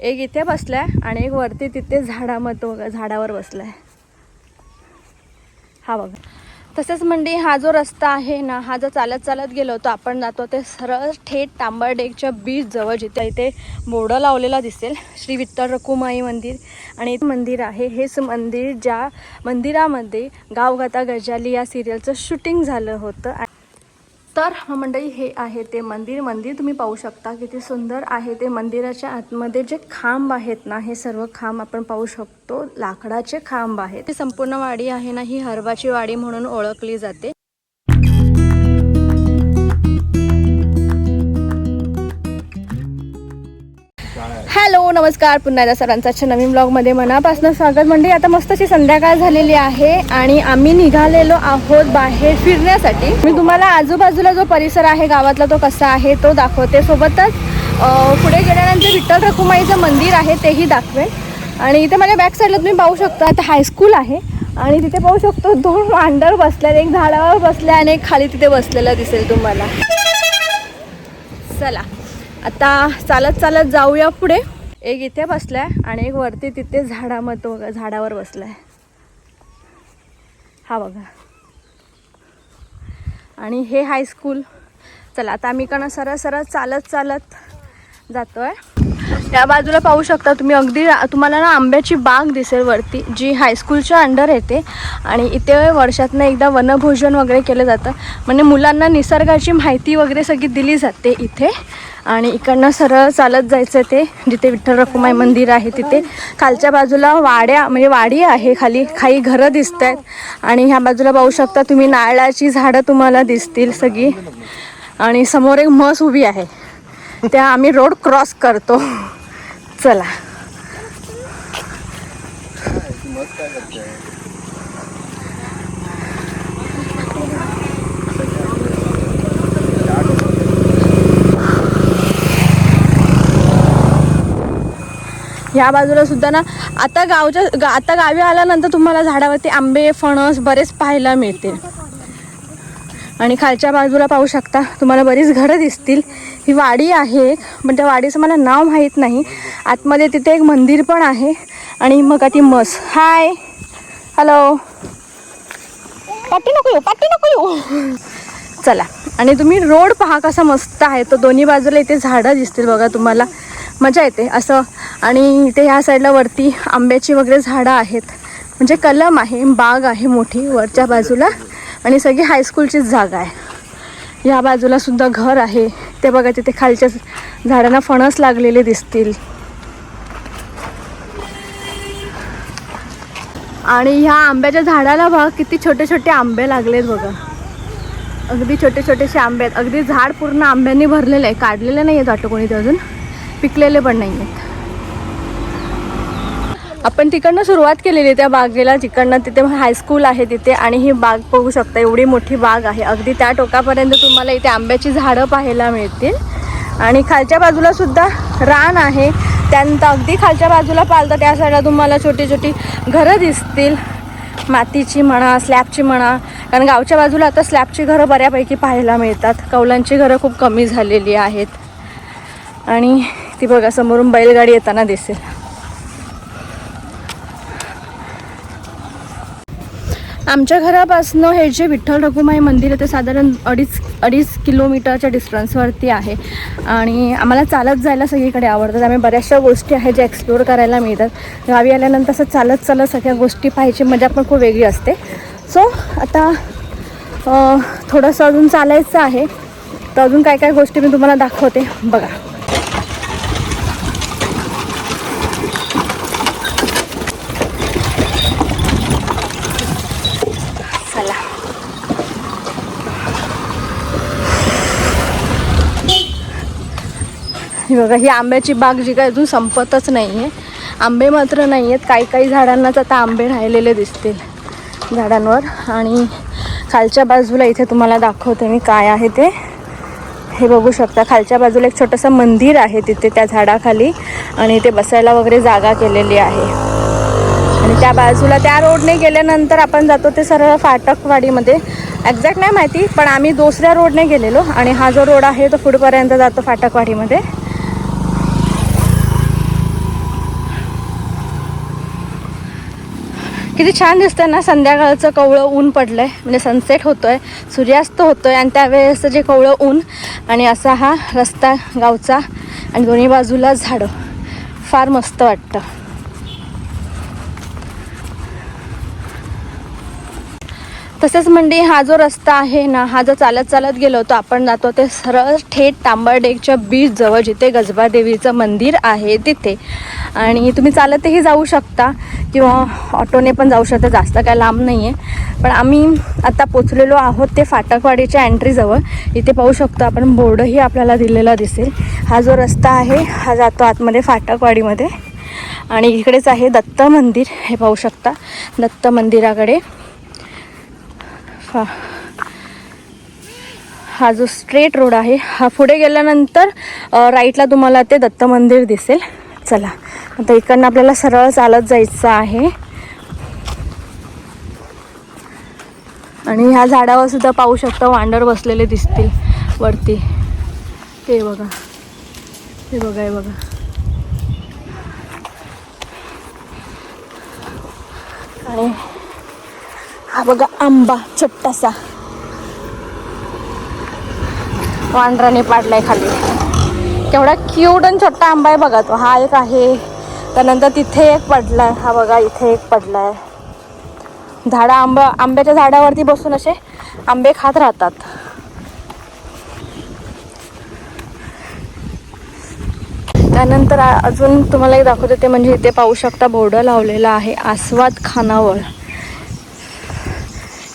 एक इथे बसलाय आणि एक वरती तिथे झाडामध्ये झाडावर बसलाय. हा बघा. तसेच म्हणजे हा जो रस्ता आहे ना हा जो चालत चालत गेलो होतो आपण जातो ते सरळ थेट तांबरडेकच्या बीच जवळ जिथे इथे बोर्ड लावलेला दिसेल. श्री विठ्ठल रखुमाई मंदिर. आणि मंदिर आहे. हेच मंदिर ज्या मंदिरामध्ये गावगाता गजाली या सिरियलचं शूटिंग झालं होतं. तर मंडळी हे आहे ते मंदिर. मंदिर तुम्ही पाहू शकता किती सुंदर आहे ते. मंदिराच्या आतमध्ये जे खांब आहेत ना हे सर्व खांब आपण पाहू शकतो. लाकडाचे खांब आहेत. ते संपूर्ण वाडी आहे ना ही हरवाची वाडी म्हणून ओळखली जाते. नमस्कार. पुन्हा एकदा सरांचा अच्छा नवीन ब्लॉगमध्ये मनापासून स्वागत. म्हणजे आता मस्तशी संध्याकाळ झालेली आहे आणि आम्ही निघालेलो आहोत बाहेर फिरण्यासाठी. मी तुम्हाला आजूबाजूला जो परिसर आहे गावातला तो कसा आहे तो दाखवते. सोबतच पुढे गेल्यानंतर विठ्ठल रखुमाईचं मंदिर आहे तेही दाखवेन. आणि इथे माझ्या बॅक साईडला तुम्ही पाहू शकता आता हायस्कूल आहे. आणि तिथे पाहू शकतो दोन मांडर बसल्या एक झाडावर बसल्या आणि एक खाली तिथे बसलेलं दिसेल तुम्हाला. चला आता चालत चालत जाऊया पुढे. एक इथे बसलाय आणि एक वरती तिथे झाडामध्ये बघा झाडावर बसलाय. हा बघा. आणि हे हायस्कूल चला आता आम्ही कणा सरळ सरळ चालत चालत जातोय. या बाजूला पाहू शकता तुम्ही. अगदी तुम्हाला ना आंब्याची बाग दिसेल वरती जी हायस्कूलच्या अंडर येते. आणि इथे वर्षातनं एकदा वनभोजन वगैरे केलं जातं. म्हणजे मुलांना निसर्गाची माहिती वगैरे सगळी दिली जाते इथे. आणि इकडनं सरळ चालत जायचं ते जिथे विठ्ठल रखुमाई मंदिर आहे तिथे. खालच्या बाजूला वाड्या म्हणजे वाडी आहे खाली. काही घरं दिसत आहेत आणि ह्या बाजूला पाहू शकता तुम्ही नारळाची झाडं तुम्हाला दिसतील सगळी. आणि समोर एक म्हस उभी आहे. त्या आम्ही रोड क्रॉस करतो. चला. ह्या बाजूला सुद्धा ना आता गावच्या गा आता गावी आल्यानंतर तुम्हाला झाडावरती आंबे फणस बरेच पाहायला मिळतील. आणि खालच्या बाजूला पाहू शकता तुम्हाला बरीच घरं दिसतील. ही वाडी आहे एक पण त्या वाडीचं मला नाव माहीत नाही. आतमध्ये तिथे एक मंदिर पण आहे आणि मग ती मस. हाय हॅलो पाठी नको येऊ पाठी नको येऊ. चला. आणि तुम्ही रोड पहा कसा मस्त आहे. तो दोन्ही बाजूला इथे झाडं दिसतील बघा तुम्हाला. मजा येते असं. आणि इथे ह्या साईडला वरती आंब्याची वगैरे झाडं आहेत. म्हणजे कलम आहे बाग आहे मोठी वरच्या बाजूला. आणि सगळी हायस्कूलचीच जागा आहे. ह्या बाजूला सुद्धा घर आहे. ते बघा तिथे खालच्या झाडांना फणस लागलेले दिसतील. आणि ह्या आंब्याच्या झाडाला बघा किती छोटे छोटे आंबे लागलेत बघा. अगदी छोटे छोटेसे आंबे आहेत. अगदी झाड पूर्ण आंब्यांनी भरलेलं आहे. काढलेले नाही आहेत वाटतं कोणी ते अजून. पिकलेले पण नाही आहेत. आपण तिकडनं सुरुवात केलेली त्या बागेला तिकडनं तिथे हायस्कूल आहे तिथे आणि ही बाग बघू शकता एवढी मोठी बाग आहे. अगदी त्या टोकापर्यंत तुम्हाला इथे आंब्याची झाडं पाहायला मिळतील. आणि खालच्या बाजूला सुद्धा रान आहे. त्यानंतर अगदी खालच्या बाजूला पाहिलं त्या साईडला तुम्हाला छोटी छोटी घरं दिसतील. मातीची म्हणा स्लॅबची म्हणा. कारण गावच्या बाजूला आता स्लॅबची घरं बऱ्यापैकी पाहायला मिळतात. कौलांची घरं खूप कमी झालेली आहेत. आणि ती बघा समोरून बैलगाडी येताना दिसेल. आमच्या घरापासनं हे जे विठ्ठल रघुमाई मंदिर आहे ते साधारण अडीच अडीच किलोमीटरच्या डिस्टन्सवरती आहे. आणि आम्हाला चालत जायला सगळीकडे आवडतात. आम्ही बऱ्याचशा गोष्टी आहेत ज्या एक्सप्लोअर करायला मिळतात. गावी आल्यानंतर असं चालत चालत सगळ्या गोष्टी पाहायची मजा पण खूप वेगळी असते. सो आता थोडंसं अजून चालायचं आहे. तर अजून काय काय गोष्टी मी तुम्हाला दाखवते. बघा चला ही बघा ही आंब्याची बाग जी काय अजून संपतच नाही आहे आंबे मात्र नाही आहेत काही काही झाडांनाच आता आंबे राहिलेले दिसतील झाडांवर. आणि खालच्या बाजूला इथे तुम्हाला दाखवते मी काय आहे ते. हे बघू शकता खालच्या बाजूला एक छोटंसं मंदिर आहे तिथे त्या झाडाखाली. आणि इथे बसायला वगैरे जागा केलेली आहे. आणि त्या बाजूला त्या रोडने गेल्यानंतर आपण जातो ते सरळ फाटकवाडीमध्ये. एक्झॅक्ट नाही माहिती पण आम्ही दुसऱ्या रोडने गेलेलो. आणि हा जो रोड आहे तो पुढपर्यंत जातो फाटकवाडीमध्ये. किती छान दिसतंय ना संध्याकाळचं कवळं ऊन पडलंय म्हणजे सनसेट होतोय सूर्यास्त होतोय आणि त्यावेळेस जे कवळं ऊन आणि असा हा रस्ता गावचा आणि दोन्ही बाजूला झाडं. फार मस्त वाटतं. तसेच म्हणजे हा जो रस्ता आहे ना हा जो चालत चालत गेलो होतो आपण जातो ते सरळ थेट तांबरडेकच्या बीच जवळ जिथे गजबा देवीचं मंदिर आहे तिथे. आणि तुम्ही चालतही जाऊ शकता किंवा ऑटोने पण जाऊ शकता जास्त काय लांब नाही आहे पण आम्ही आता पोचलेलो आहोत ते फाटकवाडीच्या एंट्रीजवळ इथे पाहू शकतो आपण बोर्डही आपल्याला दिलेला दिसेल. हा जो रस्ता आहे हा जातो आतमध्ये फाटकवाडीमध्ये. आणि इकडेच आहे दत्त मंदिर हे पाहू शकता. दत्त मंदिराकडे. हा. हा जो स्ट्रेट रोड आहे हा पुढे गेल्यानंतर राईटला तुम्हाला ते दत्त मंदिर दिसेल. चला. आता इकडनं आपल्याला सरळ चालत जायचं आहे. आणि ह्या झाडावर सुद्धा पाहू शकता वांडर बसलेले दिसतील वरती. ते बघा. ते बघा हे बघा. आणि हा बघा आंबा छोटासा. वांडराने पाडलाय खाली. केवढा क्यूट आणि छोटा आंबा आहे बघा तो. हा एक आहे. त्यानंतर तिथे एक पडलाय. हा बघा इथे एक पडलाय. झाडा आंबा आंब्याच्या झाडावरती बसून असे आंबे खात राहतात. त्यानंतर अजून तुम्हाला एक दाखवते ते म्हणजे इथे पाहू शकता बोर्ड लावलेला आहे आस्वाद खानावळ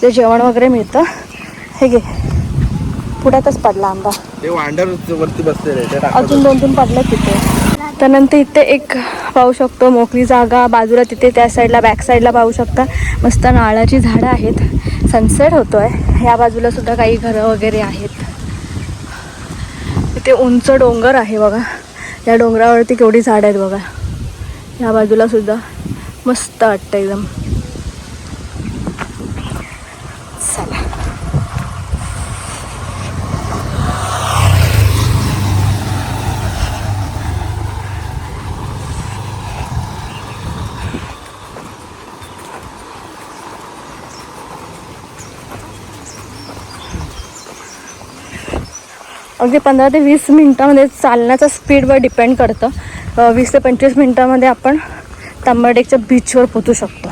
ते जेवण वगैरे मिळतं. हे घे. पुढ्यातच पडला आंबा. ते वांडर वरती अजून दोन तीन पडले तिथे. त्यानंतर इथे एक पाहू शकतो मोकळी जागा बाजूला तिथे त्या साईडला बॅक साईडला पाहू शकता. मस्त नारळाची झाडं आहेत. सनसेट होतोय. या बाजूला सुद्धा काही घरं वगैरे आहेत. इथे उंच डोंगर आहे बघा. या डोंगरावरती केवढी झाडं आहेत बघा. या बाजूला सुद्धा मस्त वाटतं एकदम चला अगदी पंधरा ते वीस मिनटामध्ये चालण्याचा स्पीडवर डिपेंड करतं. वीस ते पंचवीस मिनटामध्ये आपण तांबडेकच्या बीचवर पोचू शकतो.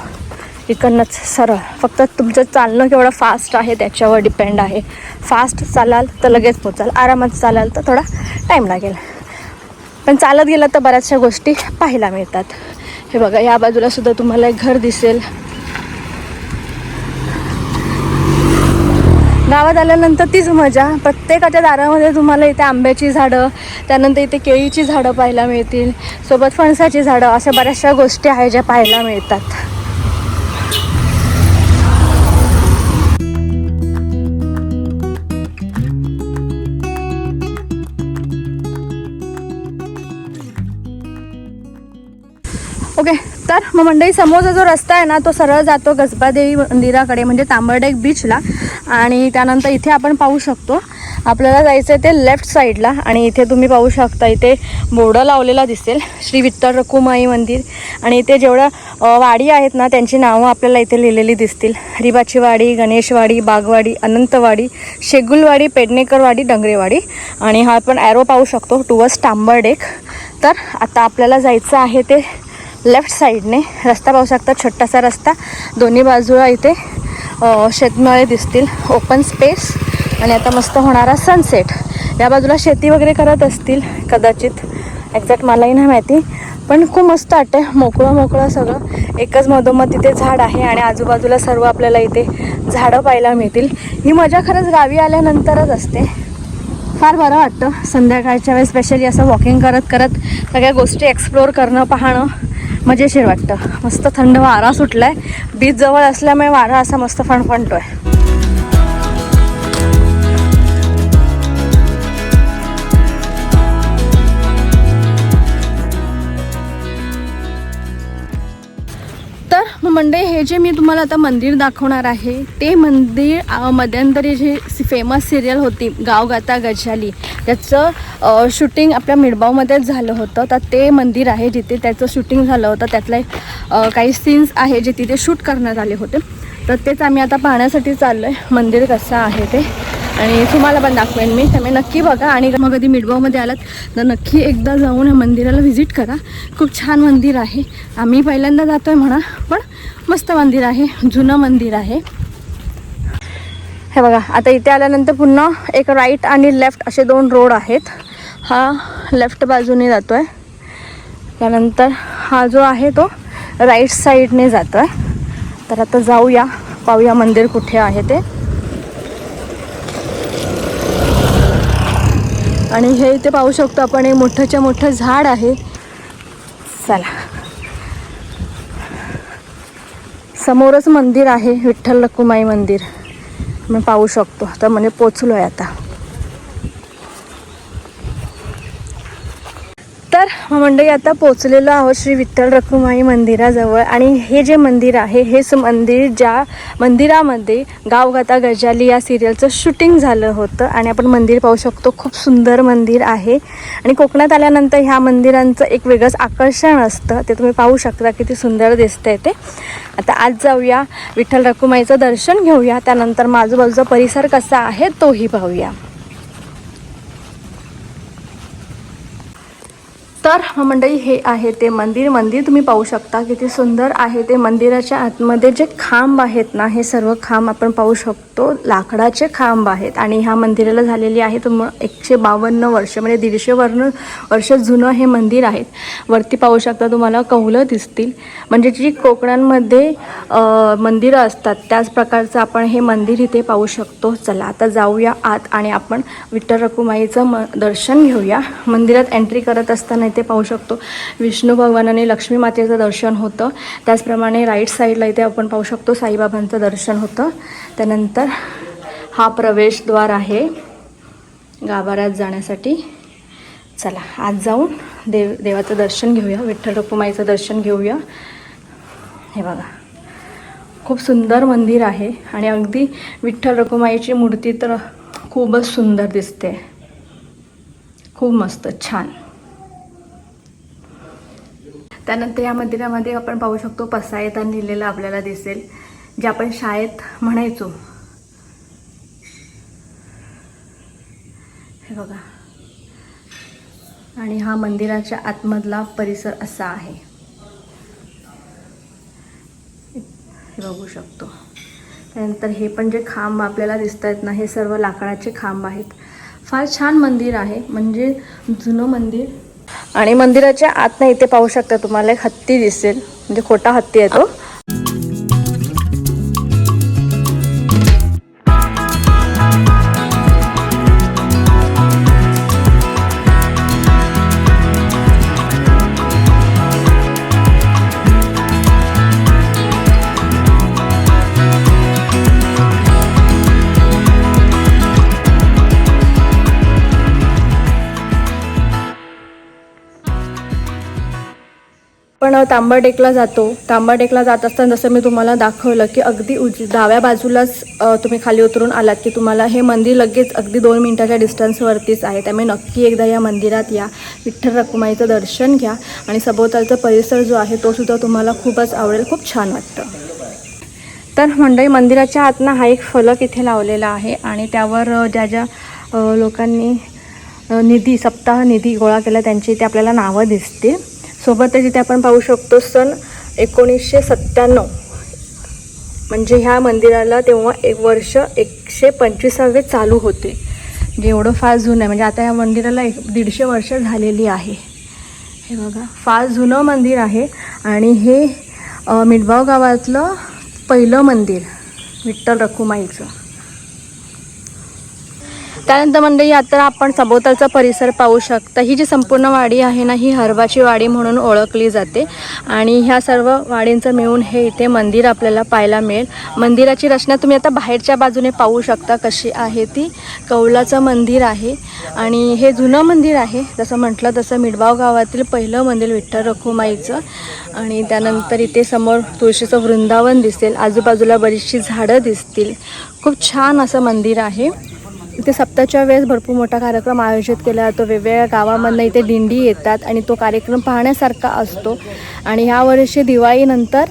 इकडनंच सरळ. फक्त तुमचं चालणं केवढं फास्ट आहे त्याच्यावर डिपेंड आहे. फास्ट चालाल तर लगेच पोचाल. आरामात चालाल तर थोडा टाईम लागेल. पण चालत गेलं तर बऱ्याचशा गोष्टी पाहायला मिळतात. हे बघा या बाजूला सुद्धा तुम्हाला एक घर दिसेल. गावात आल्यानंतर तीच मजा. प्रत्येकाच्या दारामध्ये तुम्हाला इथे आंब्याची झाडं त्यानंतर इथे केळीची झाडं पाहायला मिळतील सोबत फणसाची झाडं अशा बऱ्याचशा गोष्टी आहेत ज्या पाहायला मिळतात. तर मग मंडळी समोरचा जो रस्ता आहे ना तो सरळ जातो गजबादेवी मंदिराकडे म्हणजे तांबडेक बीचला आणि त्यानंतर इथे आपण पाहू शकतो आपल्याला जायचं आहे ते लेफ्ट साईडला आणि इथे तुम्ही पाहू शकता इथे बोर्ड लावलेला दिसेल श्री विठ्ठल रखुमाई मंदिर. आणि इथे जेवढ्या वाडी आहेत ना त्यांची नावं आपल्याला इथे लिहिलेली दिसतील. हरिबाची वाडी गणेशवाडी बागवाडी अनंतवाडी शेगुलवाडी पेडणेकरवाडी डंगरेवाडी. आणि हा आपण ॲरो पाहू शकतो टुवर्स तांबडेक तर आता आपल्याला जायचं आहे ते लेफ्ट साईडने रस्ता पाहू शकता छोटासा रस्ता. दोन्ही बाजूला इथे शेतमळे शेतमाळे दिसतील. ओपन स्पेस आणि आता मस्त होणारा सनसेट या बाजूला शेती वगैरे करत असतील कदाचित. एक्झॅक्ट मलाही नाही माहिती. पण खूप मस्त वाटते मोकळं मोकळं सगळं. एकच मधोमध तिथे झाड आहे आणि आजूबाजूला सर्व आपल्याला इथे झाडं पाहायला मिळतील. ही मजा खरंच गावी आल्यानंतरच असते. फार बरं वाटतं. संध्याकाळच्या वेळेस स्पेशली असं वॉकिंग करत करत सगळ्या गोष्टी एक्सप्लोअर करणं पाहणं. मजेशीर वाटतं. मस्त थंड वारा सुटला आहे बीच जवळ असल्यामुळे वारा असा मस्त फणफणतो आहे मंडे हे जे मी तुम्हाला आता मंदिर दाखवणार आहे ते मंदिर मध्यंतरी जे फेमस सिरियल होती गाव गाता गजाली त्याचं शूटिंग आपल्या मिडबावमध्येच झालं होतं. तर ते मंदिर आहे जिथे त्याचं शूटिंग झालं होतं. त्यातलं एक, काही सीन्स आहे जे तिथे शूट करण्यात आले होते. तर तेच आम्ही आता पाहण्यासाठी चाललो आहे मंदिर कसं आहे ते? आणि तुम्हाला पण दाखवेन मी. त्यामुळे नक्की बघा आणि मग कधी मिडबावमध्ये आलात. तर नक्की एकदा जाऊन या मंदिराला व्हिजिट करा. खूप छान मंदिर आहे. आम्ही पहिल्यांदा जातो आहे म्हणा पण मस्त मंदिर आहे. जुनं मंदिर आहे. हे बघा आता इथे आल्यानंतर पुन्हा एक राईट आणि लेफ्ट असे दोन रोड आहेत. हा लेफ्ट बाजूने जातो आहे त्यानंतर हा जो आहे तो राईट साईडने जातो आहे तर आता जाऊया पाहूया मंदिर कुठे आहे ते. आणि हे इथे पाहू शकतो आपण एक मोठंच्या मोठं झाड आहे. चला. समोरच मंदिर आहे विठ्ठल लकुमाई मंदिर. मी पाहू शकतो. तर म्हणजे पोचलो आहे आता तर मंडळी आता पोचलेलो आहोत श्री विठ्ठल रखुमाई मंदिराजवळ. आणि हे जे मंदिर आहे हेच मंदिर ज्या मंदिरामध्ये गावगाता गजाली या सिरियलचं शूटिंग झालं होतं आणि आपण मंदिर पाहू शकतो. खूप सुंदर मंदिर आहे. आणि कोकणात आल्यानंतर ह्या मंदिरांचं एक वेगळंच आकर्षण असतं. ते तुम्ही पाहू शकता किती सुंदर दिसतंय ते. आता आज जाऊया विठ्ठल रखुमाईचं दर्शन घेऊया. त्यानंतर माझूबाजूचा आजूबाजूचा परिसर कसा आहे तोही पाहूया. तर मंडळी हे आहे ते मंदिर. मंदिर तुम्ही पाहू शकता किती सुंदर आहे ते मंदिराच्या आतमध्ये जे खांब आहेत ना हे सर्व खांब आपण पाहू शकतो. लाकडाचे खांब आहेत. आणि ह्या मंदिराला झालेली आहे तुम एकशे बावन्न वर्ष म्हणजे दीडशे वर्ण वर्ष जुनं हे मंदिर आहेत वरती पाहू शकता तुम्हाला कौलं दिसतील. म्हणजे जी कोकणांमध्ये मंदिरं असतात त्याच प्रकारचं आपण हे मंदिर इथे पाहू शकतो. चला आता जाऊया आत आणि आपण विठ्ठल रखुमाईचं म दर्शन घेऊया. मंदिरात एंट्री करत असताना इथे पाहू शकतो विष्णू भगवान आणि लक्ष्मी मातेचं दर्शन होतं. त्याचप्रमाणे राईट साईडला इथे आपण पाहू शकतो साईबाबांचं दर्शन होतं. त्यानंतर हा प्रवेशद्वार आहे. गाभाऱ्यात जाण्यासाठी. चला आज जाऊन देव देवाचं दर्शन घेऊया विठ्ठल रखुमाईचं दर्शन घेऊया. हे बघा खूप सुंदर मंदिर आहे आणि अगदी विठ्ठल रखुमाईची मूर्ती तर खूपच सुंदर दिसते. खूप मस्त छान. त्यानंतर या मंदिरामध्ये आपण पाहू शकतो पसायतान लिहिलेलं आपल्याला दिसेल. जे आपण शाळेत म्हणायचो. हे बघा. आणि हा मंदिराच्या आतमधला परिसर असा आहे. हे बघू शकतो. त्यानंतर हे पण जे खांब आपल्याला दिसत आहेत ना हे सर्व लाकडाचे खांब आहेत. फार छान मंदिर आहे. म्हणजे जुनं मंदिर. आणि मंदिराच्या आत इथे पाहू शकता तुम्हाला एक हत्ती दिसेल. म्हणजे खोटा हत्ती आहे तो. तांबाटेकला जातो. तांबाटेकला जात असताना जसं मी तुम्हाला दाखवलं की अगदी उज डाव्या बाजूलाच तुम्ही खाली उतरून आलात की तुम्हाला हे मंदिर लगेच अगदी दोन मिनटाच्या डिस्टन्सवरतीच आहे. त्यामुळे नक्की एकदा या मंदिरात या. विठ्ठल रखुमाईचं दर्शन घ्या आणि सभोवतालचा परिसर जो आहे तो सुद्धा तुम्हाला खूपच आवडेल खूप छान वाटतं. तर मंडळी मंदिराच्या आतनं हा एक फलक इथे लावलेला आहे आणि त्यावर ज्या ज्या लोकांनी निधी सप्ताह निधी गोळा केला त्यांची इथे आपल्याला नावं दिसतील. सोबतच इथे आपण पाहू शकतो सन एकोणीसशे सत्त्याण्णव. म्हणजे ह्या मंदिराला तेव्हा एक वर्ष एकशे पंचवीसावे चालू होते. जे एवढं फार जुनं आहे. म्हणजे आता या मंदिराला एक दीडशे वर्ष झालेली आहे. हे बघा फार जुनं मंदिर आहे. आणि हे मिठबाव गावातलं पहिलं मंदिर विठ्ठल रखुमाईचं. त्यानंतर मंडळी आता आपण सभोवतालचा परिसर पाहू शकता. ही जी संपूर्ण वाडी आहे ना ही हरवाची वाडी म्हणून ओळखली जाते. आणि ह्या सर्व वाडींचं मिळून हे इथे मंदिर आपल्याला पाहायला मिळेल. मंदिराची रचना तुम्ही आता बाहेरच्या बाजूने पाहू शकता कशी आहे ती. कौलाचं मंदिर आहे. आणि हे जुनं मंदिर आहे. जसं म्हटलं तसं मिडबाव गावातील पहिलं मंदिर विठ्ठल रखुमाईचं. आणि त्यानंतर इथे समोर तुळशीचं वृंदावन दिसेल. आजूबाजूला बरीचशी झाडं दिसतील. खूप छान असं मंदिर आहे. इथे सप्ताच्या वेळेस भरपूर मोठा कार्यक्रम आयोजित केला जातो. वेगवेगळ्या गावामधनं इथे दिंडी येतात आणि तो कार्यक्रम पाहण्यासारखा असतो. आणि ह्या वर्षी दिवाळीनंतर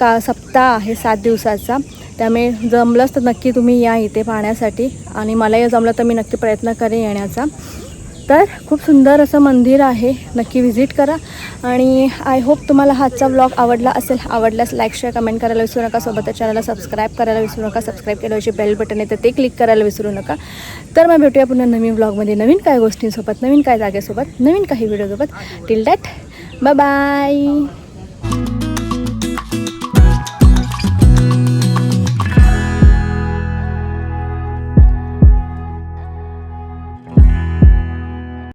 का सप्ताह आहे सात दिवसाचा. त्यामुळे जमलंच तर नक्की तुम्ही या इथे पाहण्यासाठी. आणि मलाही जमलं तर मी नक्की प्रयत्न करेन येण्याचा. तर खूप सुंदर असं मंदिर आहे. नक्की व्हिजिट करा. आणि आय होप तुम्हाला हा आजचा व्लॉग आवडला असेल आवडल्यास लाईक शेअर कमेंट करायला विसरू नका. सोबतच चॅनलला सबस्क्राईब करायला विसरू नका. सबस्क्राईब केल्याविषयी बेल बटन येतं ते क्लिक करायला विसरू नका. तर मग भेटूया पुन्हा नवीन व्लॉगमध्ये नवीन काय गोष्टींसोबत नवीन काय जागेसोबत नवीन काही व्हिडिओसोबत टिल दॅट बाय